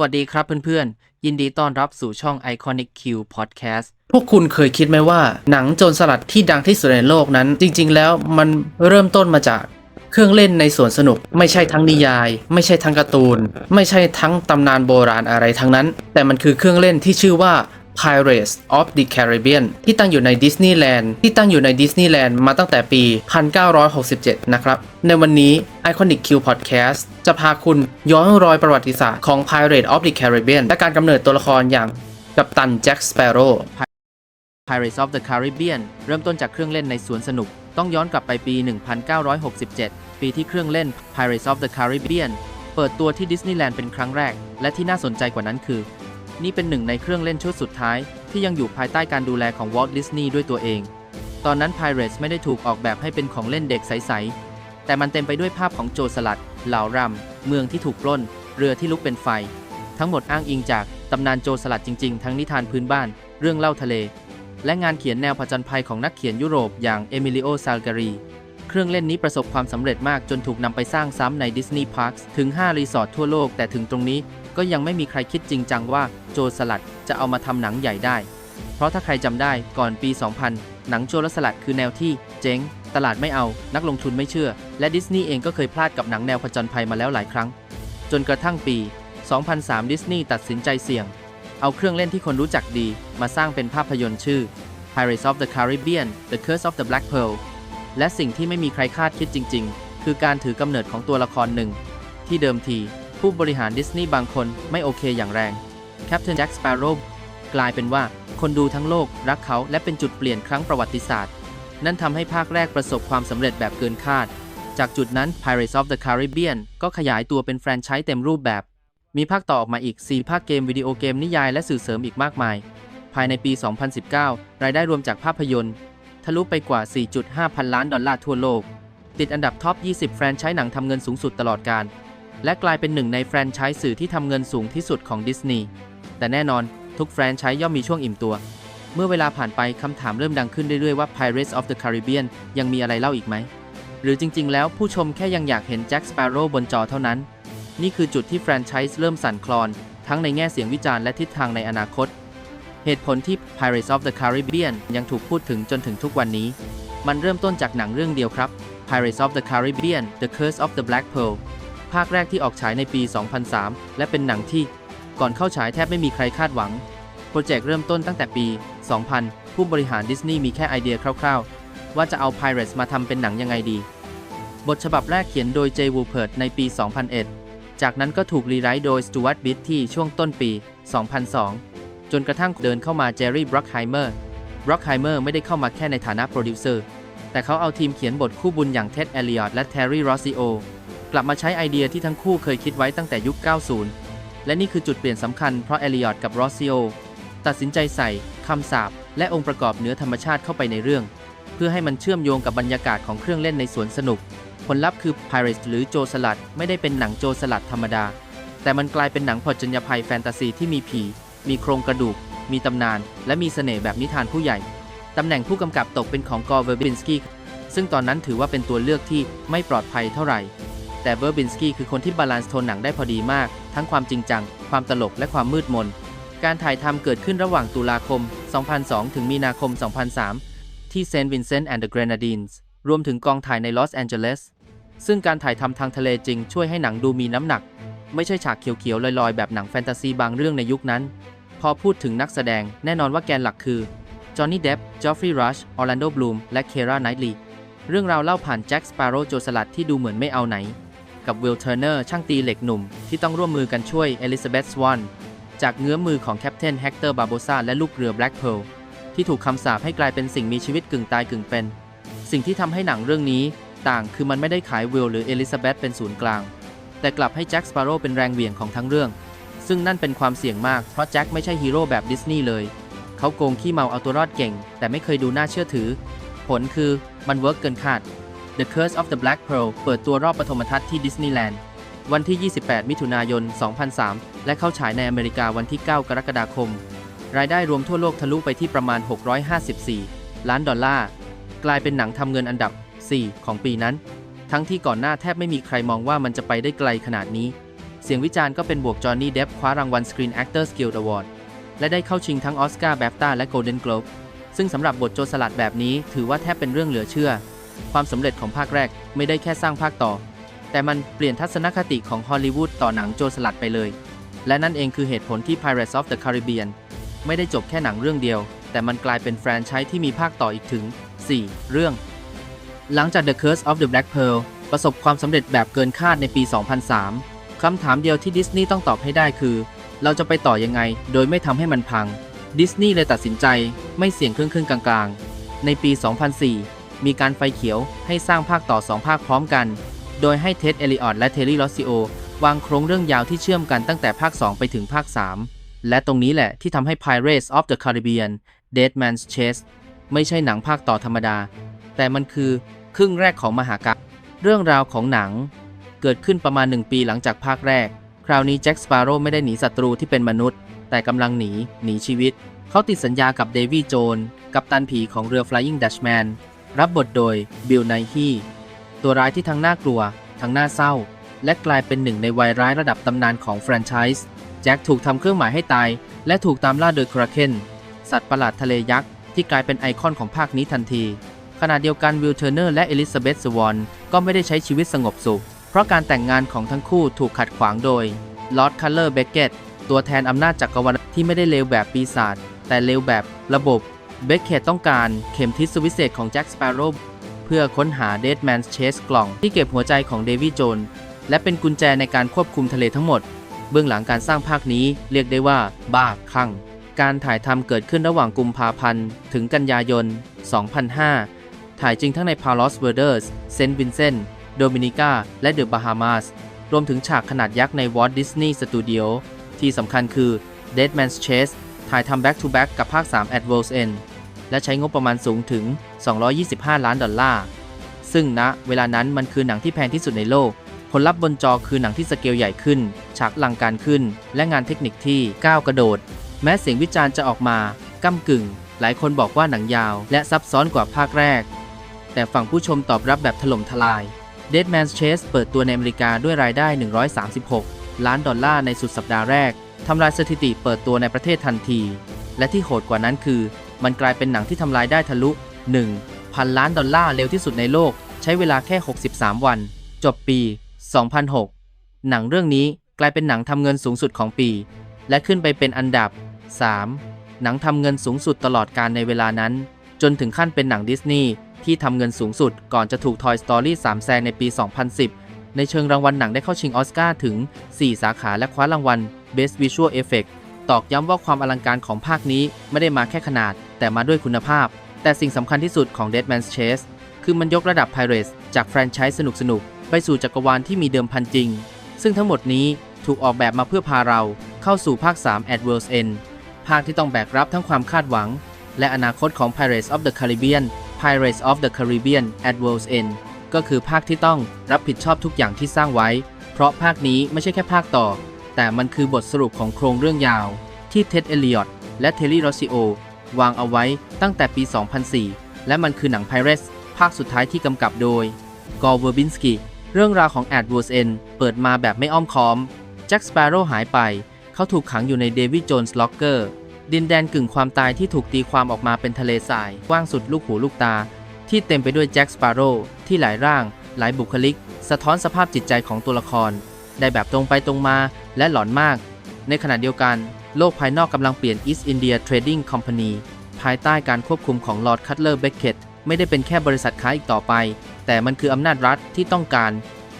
สวัสดีครับเพื่อนๆ ยินดีต้อนรับสู่ช่อง Iconic Q Podcast พวกคุณเคยคิดไหมว่าหนังโจรสลัดที่ดังที่สุดในโลกนั้น จริง ๆ แล้วมันเริ่มต้นมาจากเครื่องเล่นในสวนสนุก ไม่ใช่ทั้งนิยาย ไม่ใช่ทั้งการ์ตูน ไม่ใช่ทั้งตำนานโบราณอะไรทั้งนั้น แต่มันคือเครื่องเล่นที่ชื่อว่า Pirates of the Caribbean ที่ตั้งอยู่ในดิสนีย์แลนด์ที่ตั้งอยู่ในดิสนีย์แลนด์มาตั้งแต่ปี 1967 นะครับ ในวันนี้ Iconic Q Podcast จะพาคุณย้อนรอยประวัติศาสตร์ของ Pirates of the Caribbean และการกำเนิดตัวละครอย่างกัปตันแจ็คสเปโร่ Pirates of the Caribbean เริ่มต้นจากเครื่องเล่นในสวนสนุก ต้องย้อนกลับไปปี 1967 ปีที่เครื่องเล่น Pirates of the Caribbean เปิดตัวที่ดิสนีย์แลนด์เป็นครั้งแรก และที่น่าสนใจกว่านั้นคือ นี่เป็นหนึ่งในเครื่องเล่นชุดสุดท้าย ที่ยังอยู่ภายใต้การดูแลของวอลต์ดิสนีย์ด้วยตัวเอง ตอนนั้น Pirates ไม่ได้ถูกออกแบบให้เป็นของเล่นเด็กใส ๆ แต่มันเต็มไปด้วยภาพของโจรสลัด เหล่ารำ เมืองที่ถูกปล้น เรือที่ลุกเป็นไฟ ทั้งหมดอ้างอิงจากตำนานโจรสลัดจริง ๆ ทั้งนิทานพื้นบ้าน เรื่องเล่าทะเล และงานเขียนแนวผจญภัยของนักเขียนยุโรปอย่างเอมิลิโอ ซาลการีเครื่องเล่นนี้ประสบความสำเร็จมากจนถูกนำไปสร้างซ้ำในดิสนีย์พาร์คถึง 5 รีสอร์ททั่วโลก แต่ถึงตรงนี้ ก็ยังไม่มีใครคิดจริงจังว่าโจรสลัดจะเอามาทำหนังใหญ่ได้ เพราะถ้าใครจำได้ก่อนปี 2000 หนังโจรสลัดคือแนวที่เจ๊ง ตลาดไม่เอา นักลงทุนไม่เชื่อ และดิสนีย์เองก็เคยพลาดกับหนังแนวผจญภัยมาแล้วหลายครั้ง จนกระทั่งปี 2003 ดิสนีย์ตัดสินใจเสี่ยง เอาเครื่องเล่นที่คนรู้จักดี มาสร้างเป็นภาพยนตร์ชื่อ Pirates of the Caribbean The Curse of the Black Pearl และสิ่งที่ไม่มีใครคาดคิดจริง ๆ คือการถือกำเนิดของตัวละครหนึ่ง ที่เดิมที ผู้บริหารดิสนีย์บางคนไม่โอเคอย่างแรง Captain Jack Sparrow กลายเป็นว่าคนดูทั้งโลกรักเขาและเป็นจุดเปลี่ยนครั้งประวัติศาสตร์ นั่นทำให้ภาคแรกประสบความสำเร็จแบบเกินคาด จากจุดนั้น Pirates of the Caribbean ก็ขยายตัวเป็นแฟรนไชส์เต็มรูปแบบ มีภาคต่อออกมาอีก 4 ภาคเกมวิดีโอเกมนิยายและสื่อเสริมอีกมากมาย ภายในปี 2019 รายได้รวมจากภาพยนตร์ ทะลุไปกว่า 4.5 พันล้านดอลลาร์ทั่วโลก ติดอันดับท็อป 20 แฟรนไชส์หนังทำเงินสูงสุดตลอดการ และกลายเป็นหนึ่งในแฟรนไชส์สื่อที่ทำเงินสูงที่สุดของดิสนีย์ แต่แน่นอนทุกแฟรนไชส์ย่อมมีช่วงอิ่มตัว เมื่อเวลาผ่านไปคำถามเริ่มดังขึ้นเรื่อยๆว่า Pirates of the Caribbean ยังมีอะไรเล่าอีกไหม หรือจริงๆ แล้วผู้ชมแค่ยังอยากเห็นแจ็คสเปโร่บนจอเท่านั้น นี่คือจุดที่แฟรนไชส์เริ่มสั่นคลอน ทั้งในแง่เสียงวิจารณ์และทิศทางในอนาคต เหตุผลที่ Pirates of the Caribbean ยังถูกพูดถึงจนถึงทุกวันนี้ มันเริ่มต้นจากหนังเรื่องเดียวครับ Pirates of the Caribbean The Curse of the Black Pearl ภาคแรกที่ออกฉายในปี 2003 และเป็นหนังที่ ก่อนเข้าฉายแทบไม่มีใครคาดหวัง โปรเจกต์เริ่มต้นตั้งแต่ปี 2000 ผู้บริหารดิสนีย์มีแค่ไอเดียคร่าวๆ ว่าจะเอา Pirates มาทำเป็นหนังยังไงดี บทฉบับแรกเขียนโดยเจวูเพิร์ดในปี 2001 จากนั้นก็ถูกรีไรต์โดยสตูวัตบิทที่ช่วงต้นปี 2002 จนกระทั่งเดินเข้ามาเจอรี่บร็อกไฮเมอร์บร็อกไฮเมอร์ไม่ได้เข้ามาแค่ในฐานะโปรดิวเซอร์แต่เขาเอาทีมเขียนบทคู่บุญอย่างเท็ดเอลิออตและแทร์รี่ รอซิโอ กลับมาใช้ไอเดียที่ทั้งคู่เคยคิดไว้ตั้งแต่ยุค 90 และนี่คือจุดเปลี่ยนสำคัญเพราะเอลิออตกับรอซิโอตัดสินใจใส่คำสาปและองค์ประกอบเหนือธรรมชาติเข้าไปในเรื่อง เพื่อให้มันเชื่อมโยงกับบรรยากาศของเครื่องเล่นในสวนสนุก ผลลัพธ์คือ Pirates หรือโจสลัด ไม่ได้เป็นหนังโจสลัดธรรมดา แต่มันกลายเป็นหนังผจญภัยแฟนตาซีที่มีผี มีโครงกระดูก มีตำนาน และมีเสน่ห์แบบนิทานผู้ใหญ่ ตำแหน่งผู้กำกับตกเป็นของกอร์เวอร์บินสกี้ซึ่งตอนนั้นถือว่าเป็นตัวเลือกที่ไม่ปลอดภัยเท่าไหร่ แต่เวอร์บินสกี้คือคนที่บาลานซ์โทนหนังได้พอดีมาก ทั้งความจริงจัง ความตลกและความมืดมน การถ่ายทำเกิดขึ้นระหว่างตุลาคม 2002 ถึงมีนาคม 2003 ที่เซนต์วินเซนต์แอนด์เดอะเกรนาดีนส์รวมถึงกองถ่ายในลอสแอนเจลิสซึ่งการถ่ายทำทางทะเลจริงช่วยให้หนังดูมีน้ำหนัก ไม่ใช่ฉากเขียวๆลอยๆ แบบหนังแฟนตาซีบางเรื่องในยุคนั้น พอพูดถึงนักแสดงแน่นอนว่าแกนหลักคือจอห์นนี่เดฟจอฟฟรีย์รัชออร์แลนโดบลูมและเคราไนท์ลีเรื่องราวเล่าผ่านแจ็คสปาโร่โจรสลัดที่ดูเหมือนไม่เอาไหน กับวิลเทอร์เนอร์ช่างตีเหล็กหนุ่ม ที่ต้องร่วมมือกันช่วยเอลิซาเบธสวอนจากเงื้อมือของแคปเทนแฮกเตอร์บาโบซาและลูกเรือแบล็กเพ a ร์ที่ถูกคำสาปให้กลายเป็นสิ่งมีชีวิตกึ่งตายกึ่งเป็น สิ่งที่ทำให้หนังเรื่องนี้ต่างคือมันไม่ได้ขายวิลหรือเอลิซาเบธเป็นศูนย์กลาง แต่กลับให้แจ็คสปาโร่เป็นแรงเหวี่ยงของทั้งเรื่อง ซึ่งนั่นเป็นความเสี่ยงมากเพราะแจ็คไม่ใช่ฮีโร่แบบดิสนีย์เลยเขาโกงขี้เมาเอาตัวรอดเก่ง แต่ไม่เคยดูน่าเชื่อถือ ผลคือมันเวิร์กเกินคาด The Curse of the Black Pearl เปิดตัวรอบปฐมทัศน์ที่ดิสนีย์แลนด์วันที่ 28 มิถุนายน 2003 และเข้าฉายในอเมริกาวันที่ 9 กรกฎาคม รายได้รวมทั่วโลกทะลุไปที่ประมาณ 654 ล้านดอลลาร์ กลายเป็นหนังทำเงินอันดับ 4 ของปีนั้น ทั้งที่ก่อนหน้าแทบไม่มีใครมองว่ามันจะไปได้ไกลขนาดนี้ เสียงวิจารณ์ก็เป็นบวกจอห์นนี่เดฟคว้ารางวัล Screen Actors Guild Award และได้เข้าชิงทั้งออสการ์แบฟตาและ Golden Globe ซึ่งสำหรับบทโจรสลัดแบบนี้ถือว่าแทบเป็นเรื่องเหลือเชื่อ ความสำเร็จของภาคแรกไม่ได้แค่สร้างภาคต่อ แต่มันเปลี่ยนทัศนคติของฮอลลีวูดต่อหนังโจรสลัดไปเลย และนั่นเองคือเหตุผลที่ Pirates of the Caribbean ไม่ได้จบแค่หนังเรื่องเดียว แต่มันกลายเป็นแฟรนไชส์ที่มีภาคต่ออีกถึง 4 เรื่อง หลังจาก The Curse of the Black Pearl ประสบความสำเร็จแบบเกินคาดในปี 2003 คำถามเดียวที่ดิสนีย์ต้องตอบให้ได้คือ เราจะไปต่อยังไง โดยไม่ทำให้มันพัง ดิสนีย์เลยตัดสินใจไม่เสี่ยงครึ่งครึ่งๆกลางๆ ในปี 2004 มีการไฟเขียวให้สร้างภาคต่อ 2 ภาคพร้อมกัน โดยให้เท็ดเอลิออตและเทลลี่ลอสซิโอวางโครงเรื่องยาวที่เชื่อมกันตั้งแต่ภาค 2 ไปถึงภาค 3 และตรงนี้แหละที่ทำให้ Pirates of the Caribbean Dead Man's Chase ไม่ใช่หนังภาคต่อธรรมดา แต่มันคือครึ่งแรกของมหากาพย์เรื่องราวของหนัง เกิดขึ้นประมาณ 1 ปีหลังจากภาคแรก คราวนี้แจ็คสปาโร่ไม่ได้หนีศัตรูที่เป็นมนุษย์ แต่กำลังหนี หนีชีวิต เขาติดสัญญากับเดวี่โจน กับตันผีของเรือ Flying Dutchman รับบทโดยบิลไนฮีตัวร้ายที่ทั้งน่ากลัว ทั้งน่าเศร้า และกลายเป็นหนึ่งในวัยร้ายระดับตำนานของแฟรนไชส์แจ็คถูกทำเครื่องหมายให้ตาย และถูกตามล่าโดยคราเคนสัตว์ประหลาดทะเลยักษ์ที่กลายเป็นไอคอนของภาคนี้ทันที ขณะเดียวกันวิลเทอร์เนอร์และเอลิซาเบธสวอนก็ไม่ได้ใช้ชีวิตสงบสุข เพราะการแต่งงานของทั้งคู่ถูกขัดขวางโดยลอร์ดคัลเลอร์เบเกตตัวแทนอำนาจจักรวรรดิที่ไม่ได้เลวแบบปีศาจแต่เลวแบบระบบ เบคเกตต้องการเข็มทิศวิเศษของแจ็คสเปโร่เพื่อค้นหาเดดแมนเชสกล่องที่เก็บหัวใจของเดวี่โจนและเป็นกุญแจในการควบคุมทะเลทั้งหมด เบื้องหลังการสร้างภาคนี้เรียกได้ว่า บ้าคลั่ง การถ่ายทำเกิดขึ้นระหว่างกุมภาพันธ์ ถึงกันยายน 2005 ถ่ายจริงทั้งในพาลอสเวอร์เดอร์ส เซนต์วินเซนต์ โดมินิกา และเดอะบาฮามาส รวมถึงฉากขนาดยักษ์ในวอ l ดิสนีย์สตูดิโอที่สำคัญคือ Dead Man's Chase ถ่ายทำ back to back กับภาค 3 at World's End และใช้งบประมาณสูงถึง 225 ล้านดอลลาร์ ซึ่งณเวลานั้นมันคือหนังที่แพงที่สุดในโลก ผลลัพธ์บนจอคือหนังที่สเกลใหญ่ขึ้น ฉากลังการขึ้น และงานเทคนิคที่ก้าวกระโดด แม้เสียงวิจารณ์จะออกมาก้ากึ่ง หลายคนบอกว่าหนังยาว และซับซ้อนกว่าภาคแรก แต่ฝั่งผู้ชมตอบรับแบบถล่มทลาย Dead Man's Chase เปิดตัวในอเมริกาด้วยรายได้ 136 ล้านดอลลาร์ในสุดสัปดาห์แรกทำลายสถิติเปิดตัวในประเทศทันที และที่โหดกว่านั้นคือ มันกลายเป็นหนังที่ทำลายได้ทะลุ 1 พันล้านดอลลาร์เร็วที่สุดในโลก ใช้เวลาแค่ 63 วัน จบปี 2006 หนังเรื่องนี้กลายเป็นหนังทำเงินสูงสุดของปี และขึ้นไปเป็นอันดับ 3 หนังทำเงินสูงสุดตลอดการในเวลานั้น จนถึงขั้นเป็นหนังดิสนีย์ที่ทำเงินสูงสุดก่อนจะถูก Toy Story 3 แซงในปี 2010 ในเชิงรางวัลหนังได้เข้าชิงออสการ์ถึง 4 สาขาและคว้ารางวัล Best Visual Effect ตอกย้ำว่าความอลังการของภาคนี้ไม่ได้มาแค่ขนาด แต่มาด้วยคุณภาพ แต่สิ่งสำคัญที่สุดของ Dead Man's Chase คือมันยกระดับ Pirates จากแฟรนไชส์สนุกๆ ไปสู่จักรวาลที่มีเดิมพันจริง ซึ่งทั้งหมดนี้ถูกออกแบบมาเพื่อพาเราเข้าสู่ภาค 3 At World's End ภาคที่ต้องแบกรับทั้งความคาดหวัง และอนาคตของ Pirates of the Caribbean Pirates of the Caribbean at World's End ก็คือภาคที่ต้องรับผิดชอบทุกอย่างที่สร้างไว้ เพราะภาคนี้ไม่ใช่แค่ภาคต่อ แต่มันคือบทสรุปของโครงเรื่องยาว ที่เท็ดเอลิออตและเทลลี่โรซิโอ วางเอาไว้ตั้งแต่ปี 2004 และมันคือหนัง Pirates ภาคสุดท้ายที่กำกับโดย กอร์เวอร์บินสกีเรื่องราวของ At World's End เปิดมาแบบไม่อ้อมค้อมแจ็คสเปโร่หายไป เขาถูกขังอยู่ในเดวิดโจนส์ล็อกเกอร์ ดินแดนกึ่งความตายที่ถูกตีความออกมาเป็นทะเลทรายกว้างสุดลูกหูลูกตา ที่เต็มไปด้วยแจ็คสเปโร่ที่หลายร่าง หลายบุคลิก สะท้อนสภาพจิตใจของตัวละคร ได้แบบตรงไปตรงมาและหลอนมาก ในขณะเดียวกัน โลกภายนอกกำลังเปลี่ยน East India Trading Company ภายใต้การควบคุมของลอร์ดคัตเลอร์เบคเกตไม่ได้เป็นแค่บริษัทค้าอีกต่อไป แต่มันคืออำนาจรัฐที่ต้องการ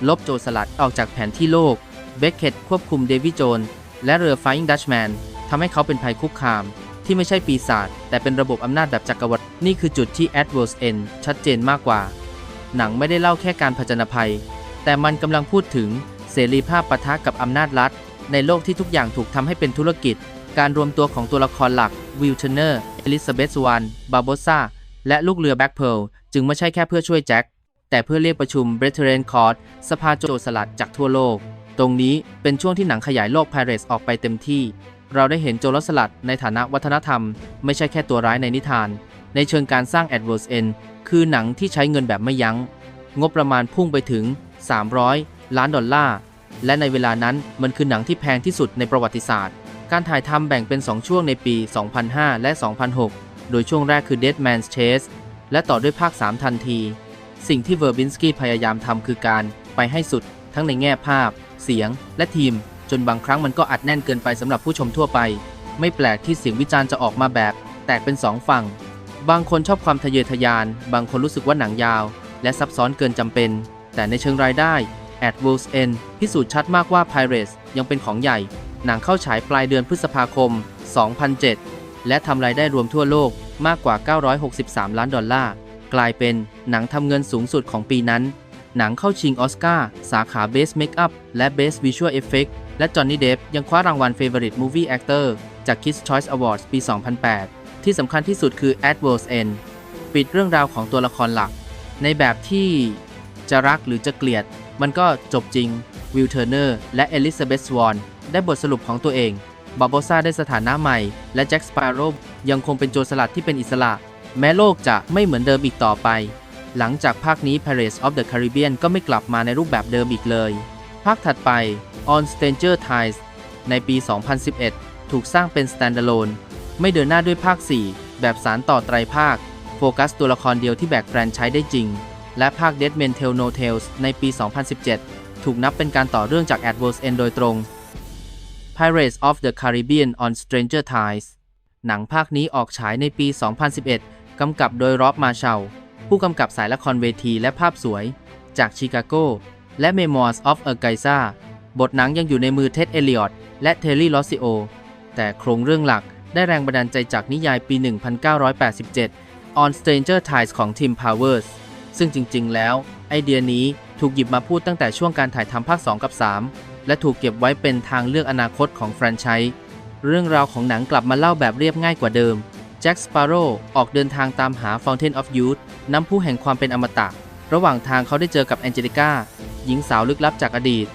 ลบโจรสลัดออกจากแผนที่โลกเบคเกตควบคุมเดวิดโจนและเรือ Flying Dutchman ทำให้เขาเป็นภัยคุกคาม ที่ไม่ใช่ปีศาจแต่เป็นระบบอำนาจแบบจักรวรรดินี่คือจุดที่ a d w o r s End ชัดเจนมากกว่า หนังไม่ได้เล่าแค่การผจญภัย แต่มันกำลังพูดถึงเสรีภาพปะทะกับอำนาจรัฐ ในโลกที่ทุกอย่างถูกทำให้เป็นธุรกิจ การรวมตัวของตัวละครหลักวิลเทเนอร์เอลิซาเบธสวานบาโบซาและลูกเรือแบ็กเพลจึงไม่ใช่แค่เพื่อช่วยแจ็คแต่เพื่อเรียกประชุมเบรเทเรนคอร์ดสภาโจรสลัดจากทั่วโลก ตรงนี้เป็นช่วงที่หนังขยายโลก Pirates ออกไปเต็มที่ เราได้เห็นโจรสลัดในฐานะวัฒนธรรม ไม่ใช่แค่ตัวร้ายในนิทาน ในเชิงการสร้าง Adverse End คือหนังที่ใช้เงินแบบไม่ยัง้ง งบประมาณพุ่งไปถึง 300 ล้านดอลลาร์ และในเวลานั้นมันคือหนังที่แพงที่สุดในประวัติศาสตร์ การถ่ายทำแบ่งเป็น 2 ช่วงในปี 2005 และ 2006 โดยช่วงแรกคือ Dead Man's Chase และต่อด้วยภาค 3 ทันที สิ่งที่เวอร์บินสกี้พยายามทำคือการไปให้สุด ทั้งในแง่ภาพ เสียง และทีม จนบางครั้งมันก็อัดแน่นเกินไปสำหรับผู้ชมทั่วไป ไม่แปลกที่เสียงวิจารณ์จะออกมาแบบ แตกเป็นสองฝั่ง บางคนชอบความทะเยอทะยาน บางคนรู้สึกว่าหนังยาว และซับซ้อนเกินจำเป็น แต่ในเชิงรายได้ At World's End พิสูจน์ชัดมากว่า Pirates ยังเป็นของใหญ่ หนังเข้าฉายปลายเดือนพฤษภาคม 2007 และทำรายได้รวมทั่วโลกมากกว่า 963 ล้านดอลลาร์ กลายเป็นหนังทำเงินสูงสุดของปีนั้น หนังเข้าชิงออสการ์สาขา Best Makeup และ Best Visual Effect และจอห์นนี่เดฟยังคว้ารางวัล Favorite Movie Actor จาก Kids Choice Awards ปี 2008 ที่สำคัญที่สุดคือ At World's End ปิดเรื่องราวของตัวละครหลัก ในแบบที่จะรักหรือจะเกลียด มันก็จบจริง วิลเทอร์เนอร์ และเอลิซาเบธสวอนได้บทสรุปของตัวเอง บาโบซาได้สถานะใหม่ และแจ็คสปาโรยังคงเป็นโจรสลัดที่เป็นอิสระ แม้โลกจะไม่เหมือนเดิมอีกต่อไป หลังจากภาคนี้ Pirates of the Caribbean ก็ไม่กลับมาในรูปแบบเดิมอีกเลย ภาคถัดไป On Stranger Tides ในปี 2011 ถูกสร้างเป็น standalone ไม่เดินหน้าด้วยภาค 4 แบบสารต่อไตรภาค โฟกัสตัวละครเดียวที่แบกแฟรนไชส์ได้จริง และภาค Dead Men Tell No Tales ในปี 2017 ถูกนับเป็นการต่อเรื่องจาก a d v e r s e End โดยตรง Pirates of the Caribbean on Stranger Tides หนังภาคนี้ออกฉายในปี 2011 กำกับโดยรอบมาเชลผู้กำกับสายละครเวทีและภาพสวย จากชิคาโกและ Memoirs of a Geisha บทหนังยังอยู่ในมือเท็ด เอลิออตและเทลลี่ ลอสซิโอ แต่โครงเรื่องหลักได้แรงบันดาลใจจากนิยายปี 1987 On Stranger Tides ของ Tim Powers ซึ่งจริงๆ แล้ว ไอเดียนี้ถูกหยิบมาพูดตั้งแต่ช่วงการถ่ายทำภาค 2 กับ 3 และถูกเก็บไว้เป็นทางเลือกอนาคตของแฟรนไชส์เรื่องราวของหนังกลับมาเล่าแบบเรียบง่ายกว่าเดิมแจ็คสปาโร่ออกเดินทางตามหา Fountain of Youth น้ำพุแห่งความเป็นอมตะ ระหว่างทางเขาได้เจอกับแองเจลิก้าหญิงสาวลึกลับจากอดีต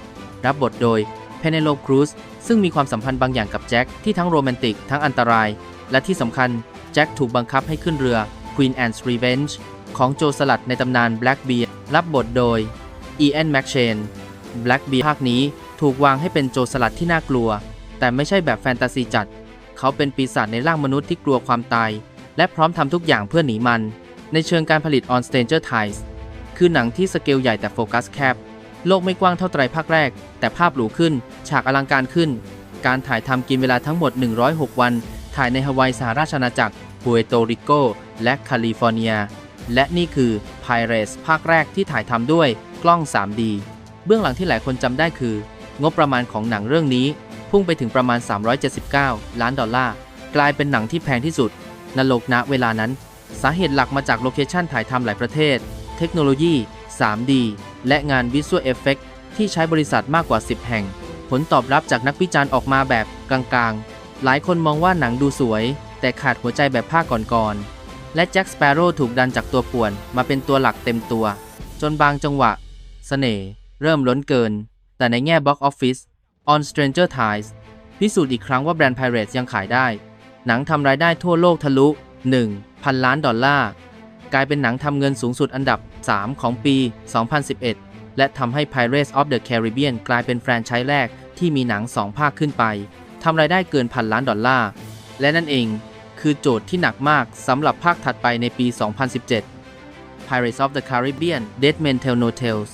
รับบทโดยเพเนโลครูซซึ่งมีความสัมพันธ์บางอย่างกับแจ็คที่ทั้งโรแมนติกทั้งอันตราย และที่สำคัญ แจ็คถูกบังคับให้ขึ้นเรือ Queen Anne's Revenge ของโจสลัดในตำนาน Blackbeard รับบทโดย Ian McShane Blackbeard ภาคนี้ถูกวางให้เป็นโจสลัดที่น่ากลัว แต่ไม่ใช่แบบแฟนตาซีจัด เขาเป็นปีศาจในร่างมนุษย์ที่กลัวความตาย และพร้อมทำทุกอย่างเพื่อหนีมัน ในเชิงการผลิต On Stranger Tides คือหนังที่สเกลใหญ่แต่โฟกัสแคบโลกไม่กว้างเท่าไตรภาคแรก แต่ภาพหรูขึ้น ฉากอลังการขึ้น การถ่ายทำกินเวลาทั้งหมด 106 วัน ถ่ายในฮาวายสหราชอาณาจักรปูเอโตริโก และแคลิฟอร์เนีย และนี่คือ Pirates ภาคแรกที่ถ่ายทำด้วยกล้อง 3D เบื้องหลังที่หลายคนจำได้คือ งบประมาณของหนังเรื่องนี้ พุ่งไปถึงประมาณ 379 ล้านดอลลาร์ กลายเป็นหนังที่แพงที่สุดนรกณเวลานั้น สาเหตุหลักมาจากโลเคชันถ่ายทำหลายประเทศ เทคโนโลยี 3D และงาน Visual Effect ที่ใช้บริษัทมากกว่า 10 แห่ง ผลตอบรับจากนักวิจารณ์ออกมาแบบกลางๆ หลายคนมองว่าหนังดูสวย แต่ขาดหัวใจแบบภาคก่อนๆ และแจ็คสเปโร่ถูกดันจากตัวป่วนมาเป็นตัวหลักเต็มตัว จนบางจังหวะเสน่ห์เริ่มล้นเกิน แต่ในแง่บ็อกออฟฟิศ On Stranger Tides พิสูจน์อีกครั้งว่าแบรนด์ Pirates ยังขายได้ หนังทำรายได้ทั่วโลกทะลุ1พันล้านดอลลาร์ กลายเป็นหนังทำเงินสูงสุดอันดับ 3 ของปี 2011 และทำให้ Pirates of the Caribbean กลายเป็นแฟรนไชส์แรกที่มีหนัง 2 ภาคขึ้นไปทำรายได้เกินพันล้านดอลลาร์ และนั่นเอง คือโจทย์ที่หนักมากสำหรับภาคถัดไปในปี 2017 Pirates of the Caribbean Dead Men Tell No Tales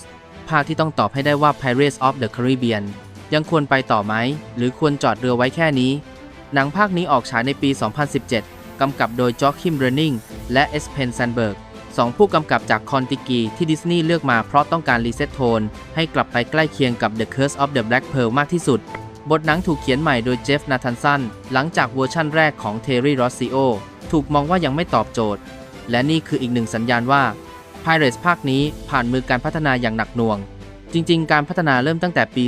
ภาคที่ต้องตอบให้ได้ว่า Pirates of the Caribbean ยังควรไปต่อไหม หรือควรจอดเรือไว้แค่นี้ หนังภาคนี้ออกฉายในปี 2017 กำกับโดยจ็อกคิมเรนนิงและเอสเพนแซนเบิร์กสองผู้กำกับจากคอนติกีที่ดิสนีย์เลือกมาเพราะต้องการรีเซ็ตโทน ให้กลับไปใกล้เคียงกับ The Curse of the Black Pearl มากที่สุด บทหนังถูกเขียนใหม่โดยเจฟนาธันสันหลังจากเวอร์ชั่นแรกของเทอร์รี่รอสซิโอถูกมองว่ายังไม่ตอบโจทย์ และนี่คืออีกหนึ่งสัญญาณว่า Pirates ภาคนี้ผ่านมือการพัฒนาอย่างหนักหน่วง จริง ๆ การพัฒนาเริ่มตั้งแต่ปี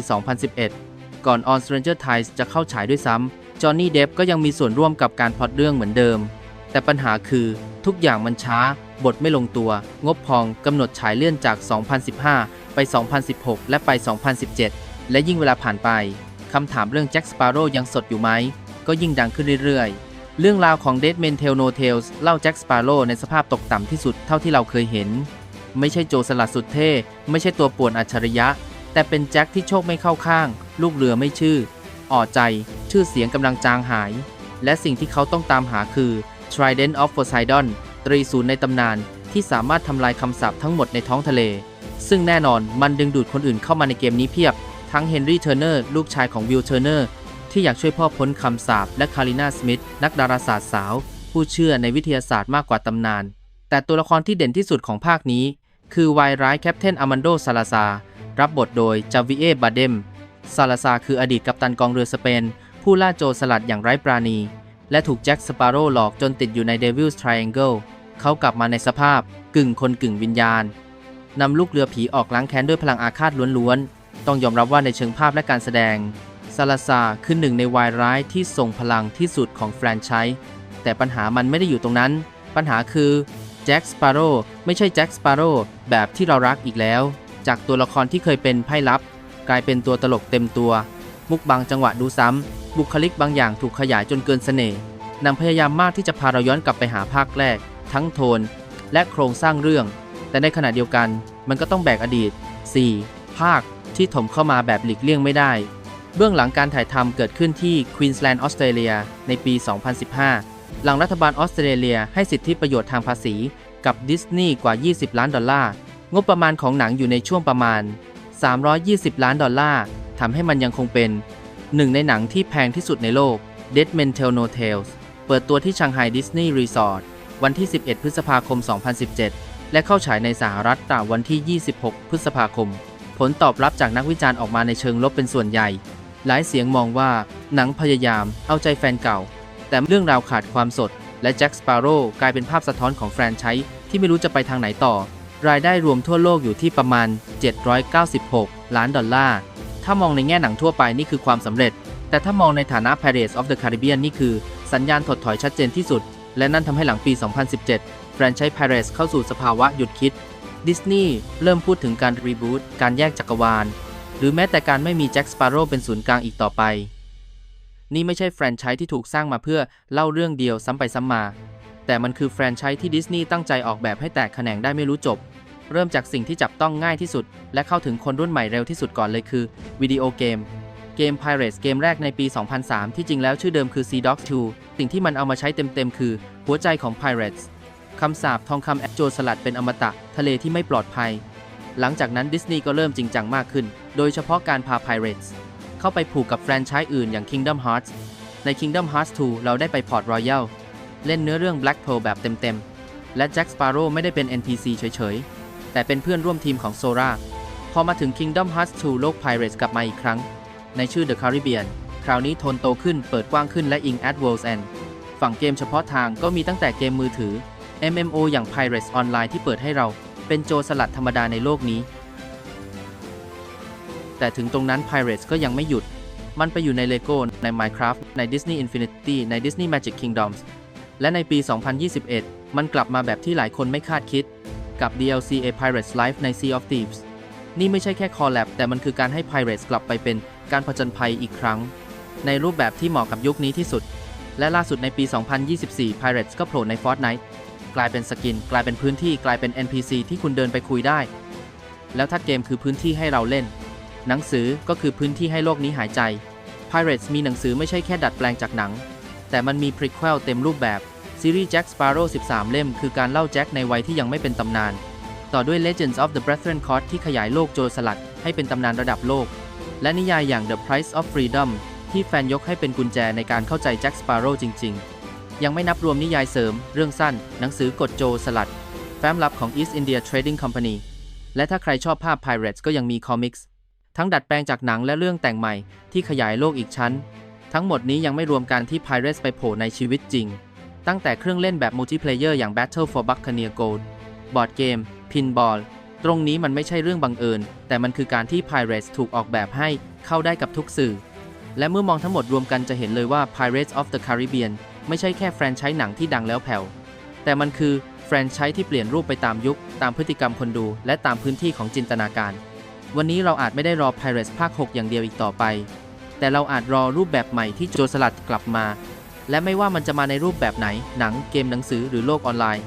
2011 ก่อน On Stranger Tides จะเข้าฉายด้วยซ้ำจอห์นนี่เดฟก็ยังมีส่วนร่วมกับการพล็อตเรื่องเหมือนเดิม แต่ปัญหาคือทุกอย่างมันช้า บทไม่ลงตัว งบพองกำหนดฉายเลื่อนจาก 2015 ไป 2016 และไป 2017 และยิ่งเวลาผ่านไป คำถามเรื่องแจ็คสปาโร่ยังสดอยู่ไหม ก็ยิ่งดังขึ้นเรื่อยๆ เรื่องราวของ Dead Men Tell No Tales เล่าแจ็คสปาโร่ในสภาพตกต่ำที่สุดเท่าที่เราเคยเห็น ไม่ใช่โจรสลัดสุดเท่ ไม่ใช่ตัวป่วนอัจฉริยะ แต่เป็นแจ็คที่โชคไม่เข้าข้าง ลูกเรือไม่ชื่อ อ่อใจ ชื่อเสียงกำลังจางหาย และสิ่งที่เขาต้องตามหาคือ Trident of Poseidon ตรีศูนย์ในตำนานที่สามารถทำลายคำสาปทั้งหมดในท้องทะเล ซึ่งแน่นอนมันดึงดูดคนอื่นเข้ามาในเกมนี้เพียบ ทั้งเฮนรี่เทอร์เนอร์ลูกชายของวิลเทอร์เนอร์ที่อยากช่วยพ่อพ้นคำสาปและคารินาสมิธนักดาราศาสตร์สาว ผู้เชื่อในวิทยาศาสตร์มากกว่าตำนาน แต่ตัวละครที่เด่นที่สุดของภาคนี้ คือวายร้ายแคปเทนอามันโดซาลาซารับบทโดยจาวิเอบาเดมซาลาซาคืออดีตกัปตันกองเรือสเปน ผู้ล่าโจรสลัดอย่างไร้ปราณี และถูกแจ็คสปาโร่หลอกจนติดอยู่ใน Devil's Triangle เขากลับมาในสภาพกึ่งคนกึ่งวิญญาณนำลูกเรือผีออกล้างแค้นด้วยพลังอาฆาตล้วนๆ ต้องยอมรับว่าในเชิงภาพและการแสดง ซาลาซาคือหนึ่งในวายร้ายที่ทรงพลังที่สุดของแฟรนไชส์แต่ปัญหามันไม่ได้อยู่ตรงนั้น ปัญหาคือแจ็คสปาโร่ไม่ใช่แจ็คสปาโร่แบบที่เรารักอีกแล้ว จากตัวละครที่เคยเป็นไพ่ลับ กลายเป็นตัวตลกเต็มตัว มุกบางจังหวะดูซ้ำ บุคลิกบางอย่างถูกขยายจนเกินเสน่ห์หนังพยายามมากที่จะพาเราย้อนกลับไปหาภาคแรก ทั้งโทน และโครงสร้างเรื่อง แต่ในขณะเดียวกันมันก็ต้องแบกอดีต 4. ภาค ที่ถมเข้ามาแบบหลีกเลี่ยงไม่ได้ เบื้องหลังการถ่ายทำเกิดขึ้นที่ควีนส์แลนด์ออสเตรเลียในปี 2015 หลังรัฐบาลออสเตรเลียให้สิทธิประโยชน์ทางภาษี กับดิสนีย์กว่า 20 ล้านดอลลาร์ งบประมาณของหนังอยู่ในช่วงประมาณ 320 ล้านดอลลาร์ทำให้มันยังคงเป็นหนึ่งในหนังที่แพงที่สุดในโลก Dead Men Tell No Tales เปิดตัวที่ชังไฮดิสนีย์รีสอร์ทวันที่ 11 พฤษภาคม 2017 และเข้าฉายในสหรัฐตามวันที่ 26 พฤษภาคม ลตอบรับจากนักวิจารณ์ออกมาในเชิงลบเป็นส่วนใหญ่ หลายเสียงมองว่าหนังพยายามเอาใจแฟนเก่า แต่เรื่องราวขาดความสด และแจ็คสปาโร่กลายเป็นภาพสะท้อนของแฟรนไชส์ที่ไม่รู้จะไปทางไหนต่อ รายได้รวมทั่วโลกอยู่ที่ประมาณ 796 ล้านดอลลาร์ ถ้ามองในแง่หนังทั่วไปนี่คือความสำเร็จ แต่ถ้ามองในฐานะ Pirates of the Caribbean นี่คือ สัญญาณถดถอยชัดเจนที่สุด และนั่นทำให้หลังปี 2017 แฟรนไชส์ Pirates เข้าสู่สภาวะหยุดคิด ดิสนีย์เริ่มพูดถึงการรีบูตการแยกจักรวาล หรือแม้แต่การไม่มีแจ็คสปาโร่เป็นศูนย์กลางอีกต่อไป นี่ไม่ใช่แฟรนไชส์ที่ถูกสร้างมาเพื่อเล่าเรื่องเดียวซ้ำไปซ้ำมา แต่มันคือแฟรนไชส์ที่ดิสนีย์ตั้งใจออกแบบให้แตกแขนงได้ไม่รู้จบ เริ่มจากสิ่งที่จับต้องง่ายที่สุด และเข้าถึงคนรุ่นใหม่เร็วที่สุดก่อนเลยคือวิดีโอเกมเกม Pirates เกมแรกในปี 2003 ที่จริงแล้วชื่อเดิมคือ Sea Dogs 2 สิ่งที่มันเอามาใช้เต็มๆ คือ หัวใจของ Pirates คำสาปทองคำแอโจรสลัดเป็นอมตะ ทะเลที่ไม่ปลอดภัย หลังจากนั้นดิสนีย์ก็เริ่มจริงจังมากขึ้น โดยเฉพาะการพา Pirates เข้าไปผูกกับแฟรนไชส์อื่นอย่าง Kingdom Hearts ใน Kingdom Hearts 2 เราได้ไปพอร์ตรอยัลเล่นเนื้อเรื่อง Black Pearl แบบเต็มๆ และ Jack Sparrow ไม่ได้เป็น NPC เฉยๆ แต่เป็นเพื่อนร่วมทีมของโซราพอมาถึง Kingdom Hearts 2 โลก Pirates กลับมาอีกครั้ง ในชื่อ The Caribbean คราวนี้โทนโตขึ้นเปิดกว้างขึ้นและอิง at World's End ฝั่งเกมเฉพาะทางก็มีตั้งแต่เกมมือถือ MMO อย่าง Pirates Online ที่เปิดให้เราเป็นโจรสลัดธรรมดาในโลกนี้ แต่ถึงตรงนั้น Pirates ก็ยังไม่หยุด มันไปอยู่ใน LEGO ใน Minecraft ใน Disney Infinity ใน Disney Magic Kingdoms และในปี 2021 มันกลับมาแบบที่หลายคนไม่คาดคิด กับ DLC A Pirate's Life ใน Sea of Thieves นี่ไม่ใช่แค่คอลแลบแต่มันคือการให้ Pirates กลับไปเป็นการผจญภัยอีกครั้ง ในรูปแบบที่เหมาะกับยุคนี้ที่สุด และล่าสุดในปี 2024 Pirates ก็โผล่ใน Fortnite กลายเป็นสกิน กลายเป็นพื้นที่กลายเป็น NPC ที่คุณเดินไปคุยได้ แล้วถ้าเกมคือพื้นที่ให้เราเล่น หนังสือก็คือพื้นที่ให้โลกนี้หายใจ Pirates มีหนังสือไม่ใช่แค่ดัดแปลงจากหนัง แต่มันมี prequel เต็มรูปแบบซีรีส์ Jack Sparrow 13 เล่ม คือการเล่าแจ็คในวัยที่ยังไม่เป็นตำนาน ต่อด้วย Legends of the Brethren Court ที่ขยายโลกโจรสลัดให้เป็นตำนานระดับโลก และนิยายอย่าง The Price of Freedom ที่แฟนยกให้เป็นกุญแจในการเข้าใจ Jack Sparrow จริง ๆ ยังไม่นับรวมนิยายเสริม เรื่องสั้น หนังสือกฎโจสลัด แฟ้มลับของ East India Trading Company และถ้าใครชอบภาพ Pirates ก็ยังมีคอมิกส์ทั้งดัดแปลงจากหนังและเรื่องแต่งใหม่ที่ขยายโลกอีกชั้น ทั้งหมดนี้ยังไม่รวมการที่ Pirates ไปโผล่ในชีวิตจริง ตั้งแต่เครื่องเล่นแบบมัลติเพลเยอร์อย่าง Battle for Buccaneer Gold บอร์ดเกม พินบอล ตรงนี้มันไม่ใช่เรื่องบังเอิญ แต่มันคือการที่ Pirates ถูกออกแบบให้เข้าได้กับทุกสื่อ และเมื่อมองทั้งหมดรวมกันจะเห็นเลยว่า Pirates of the Caribbean ไม่ใช่แค่แฟรนไชส์หนังที่ดังแล้วแผ่ว แต่มันคือแฟรนไชส์ที่เปลี่ยนรูปไปตามยุค ตามพฤติกรรมคนดู และตามพื้นที่ของจินตนาการ วันนี้เราอาจไม่ได้รอ Pirates ภาค 6 อย่างเดียวอีกต่อไป แต่เราอาจรอรูปแบบใหม่ที่โจรสลัดกลับมา และไม่ว่ามันจะมาในรูปแบบไหน หนัง เกมหนังสือหรือโลกออนไลน์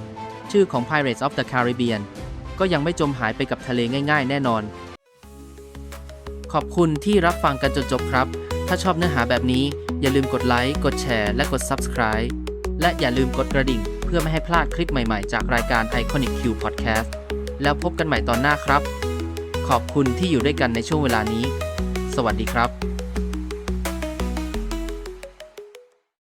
ชื่อของ Pirates of the Caribbean ก็ยังไม่จมหายไปกับทะเลง่าย ๆ แน่นอน ขอบคุณที่รับฟังกันจนจบครับ ถ้าชอบเนื้อหาแบบนี้ อย่าลืมกดไลค์ กดแชร์ และกด Subscribe และอย่าลืมกดกระดิ่ง เพื่อไม่ให้พลาดคลิปใหม่ๆ จากรายการ Iconic Q Podcast แล้วพบกันใหม่ตอนหน้าครับ ขอบคุณที่อยู่ด้วยกันในช่วงเวลานี้ สวัสดีครับ